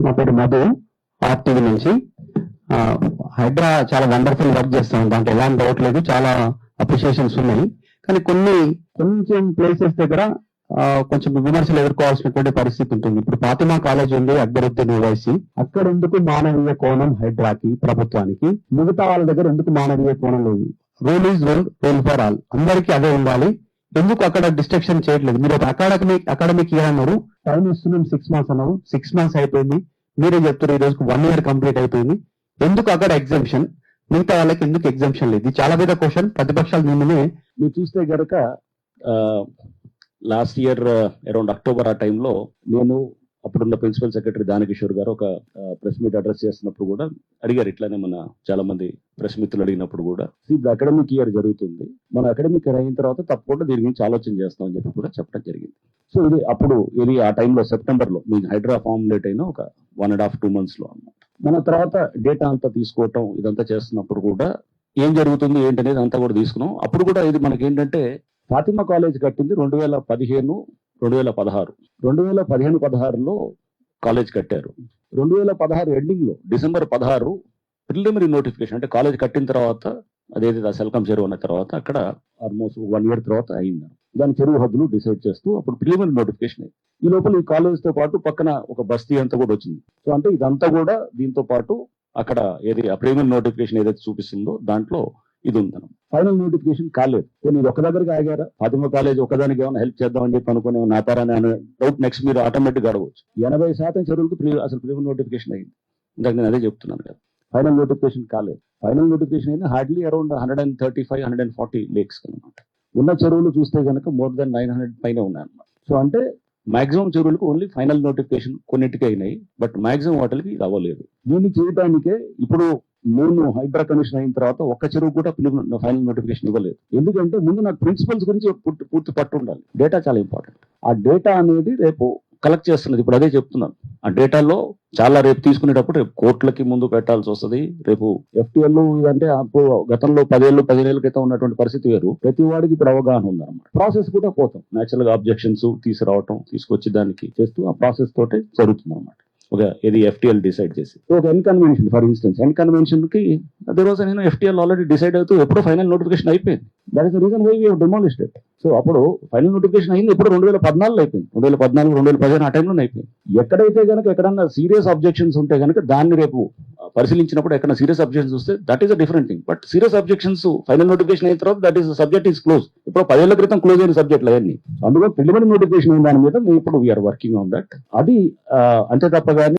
నా పేరు మధు. ఆర్టీవీ నుంచి. హైడ్రా చాలా వండర్ఫుల్ వర్క్ చేస్తాం దాంట్లో ఎలాంటి డౌట్ లేదు. చాలా అప్రిషియేషన్స్ ఉన్నాయి. కానీ కొన్ని కొంచెం ప్లేసెస్ దగ్గర కొంచెం విమర్శలు ఎదుర్కోవాల్సినటువంటి పరిస్థితి ఉంటుంది. ఇప్పుడు ఫాతిమా కాలేజ్ ఉంది అక్బరుద్దీన్ ఓవైసీ అక్కడ ఎందుకు మానవీయ కోణం హైడ్రాకి ప్రభుత్వానికి? మిగతా వాళ్ళ దగ్గర ఎందుకు మానవీయ కోణం లేదు? Rule is rule rule for all అందరికీ అదే ఉండాలి. ఎందుకు అక్కడ డిస్ట్రక్షన్ చేయట్లేదు? మీరు ఒక అకాడమిక్ అకాడమిక్ ఇయర్ అన్నారు. టైం ఇస్తున్నాం సిక్స్ మంత్స్ అన్నారు సిక్స్ మంత్స్ అయిపోయింది. మీరే చెప్తారు ఈ రోజుకు వన్ ఇయర్ కంప్లీట్ అయిపోయింది. ఎందుకు అక్కడ ఎగ్జామ్షన్ మిగతా వాళ్ళకి ఎందుకు ఎగ్జామ్షన్ లేదు? ఇది చాలా పెద్ద క్వశ్చన్ ప్రతిపక్షాలు నిన్ననే మీరు చూస్తే గనక లాస్ట్ ఇయర్ అరౌండ్ అక్టోబర్ ఆ టైంలో uh, నేను అప్పుడున్న ప్రిన్సిపల్ సెక్రటరీ దానకిషోర్ గారు ఒక ప్రెస్ మీట్ అడ్రస్ చేస్తున్నప్పుడు కూడా అడిగారు. ఇట్లానే మన చాలా మంది ప్రెస్ మిత్రులు అడిగినప్పుడు కూడా ఇప్పుడు అకాడమిక్ ఇయర్ జరుగుతుంది. మన అకాడమిక్ ఇయర్ అయిన తర్వాత తప్పకుండా దీని గురించి ఆలోచన చేస్తాం అని చెప్పి కూడా చెప్పడం జరిగింది. సో ఇది అప్పుడు ఇది ఆ టైంలో సెప్టెంబర్లో మీ హైడ్రా ఫార్ములేట్ అయిన ఒక వన్ అండ్ హాఫ్ టూ మంత్స్లో అన్నమాట. మన తర్వాత డేటా అంతా తీసుకోవటం ఇదంతా చేస్తున్నప్పుడు కూడా ఏం జరుగుతుంది ఏంటనేది అంతా కూడా తీసుకున్నాం. అప్పుడు కూడా ఇది మనకి ఏంటంటే ఫాతిమా కాలేజ్ కట్టింది రెండు వేల పదిహేను రెండు వేల పదహారు. రెండు వేల పదిహేను పదహారులో కాలేజ్ కట్టారు. రెండు వేల పదహారు ఎండింగ్లో డిసెంబర్ పదహారు ప్రిలిమినరీ నోటిఫికేషన్ అంటే కాలేజ్ కట్టిన తర్వాత అదేదైతే సెల్కం చెరువు అన్న తర్వాత అక్కడ ఆల్మోస్ట్ వన్ ఇయర్ తర్వాత అయింది. దాని చెరువు హద్దులు డిసైడ్ చేస్తూ అప్పుడు ప్రిలిమినరీ నోటిఫికేషన్ అయింది. ఈ లోపల ఈ కాలేజ్తో పాటు పక్కన ఒక బస్తీ అంతా కూడా వచ్చింది. సో అంటే ఇదంతా కూడా దీంతో పాటు అక్కడ ఏది ఆ ప్రిలిమినరీ నోటిఫికేషన్ ఏదైతే చూపిస్తుందో దాంట్లో ఇది ఉందనం ఫైనల్ నోటిఫికేషన్ కాలేదు మీరు ఒక దగ్గరికి ఆగారా? ఫాతిమా కాలేజ్ ఒకదానికి ఏమైనా హెల్ప్ చేద్దామని చెప్పి అనుకుని నాతారని అనే డౌట్ నెక్స్ట్ మీరు ఆటోమేటిక్ అడగవచ్చు. ఎనభై శాతం చదువులకు ప్రీ అసలు ప్రీ నోటిఫికేషన్ అయింది. ఇందాక నేను అదే చెప్తున్నాను కదా. ఫైనల్ నోటిఫికేషన్ కాలేదు. ఫైనల్ నోటిఫికేషన్ అయితే hardly around hundred and thirty five hundred and forty lakes అనమాట ఉన్న చెరువులు చూస్తే కనుక మోర్ దెన్ నైన్ హండ్రెడ్ పైన ఉన్నాయన్నమాట. సో అంటే మాక్సిమం చెరువులకు ఓన్లీ ఫైనల్ నోటిఫికేషన్ కొన్నిటికి అయినాయి. బట్ మాక్సిమం వాటికి ఇది అవ్వలేదు దీన్ని చేయడానికే ఇప్పుడు నేను హైడ్రా కమిషన్ అయిన తర్వాత ఒక్క చెరువు కూడా ఫైనల్ నోటిఫికేషన్ ఇవ్వలేదు. ఎందుకంటే ముందు నాకు ప్రిన్సిపల్స్ గురించి పూర్తి పూర్తి పట్టు ఉండాలి. డేటా చాలా ఇంపార్టెంట్. ఆ డేటా అనేది రేపు కలెక్ట్ చేస్తున్నది. ఇప్పుడు అదే చెప్తున్నాను. ఆ డేటాలో చాలా రేపు తీసుకునేటప్పుడు రేపు కోర్టులకి ముందు పెట్టాల్సి వస్తుంది. రేపు ఎఫ్టీఎల్ అంటే గతంలో పదేళ్ళు పదిహేనేళ్ళ క్రితం ఉన్నటువంటి పరిస్థితి వేరు. ప్రతి వాడికి ఇప్పుడు అవగాహన ఉందన్నమాట. ప్రాసెస్ కూడా పోతాం. నేచురల్గా అబ్జెక్షన్స్ తీసుకురావటం తీసుకొచ్చి దానికి చేస్తూ ఆ ప్రాసెస్ తోటే జరుగుతుంది అనమాట ఒక ఇది ఎఫ్టీఎల్ డిసైడ్ చేసి. ఒక N Convention for instance N కన్వెన్షన్కి అదే రోజు నేను ఎఫ్టీఎల్ ఆల్రెడీ డిసైడ్ అవుతూ ఎప్పుడు ఫైనల్ నోటిఫికేషన్ అయిపోయింది. That is reason why we so అప్పుడు ఫైనల్ నోటిఫికేషన్ అయింది ఇప్పుడు రెండు వేల పద్నాలుగులో అయిపోయింది. రెండు వేల పద్నాలుగు రెండు వేల పదిహేను ఆ టైంలో అయిపోయింది. ఎక్కడైతే కనుక ఎక్కడన్నా సీరియస్ అబ్జెక్షన్స్ ఉంటే కనుక దాన్ని రేపు పరిశీలించినప్పుడు ఎక్కడ సీరియస్ అబ్జెక్షన్స్ వస్తే that is a different thing but serious objections final notification అయిన తర్వాత that is subject is close ఇప్పుడు పదేళ్ళ క్రితం క్లోజ్ అయిన సబ్జెక్టులు అవన్నీ. అందులో ప్రిలిమినరీ నోటిఫికేషన్ దాని మీద మేము ఇప్పుడు వీఆర్ వర్కింగ్ ఆన్ దట్ అది అంతే తప్ప కానీ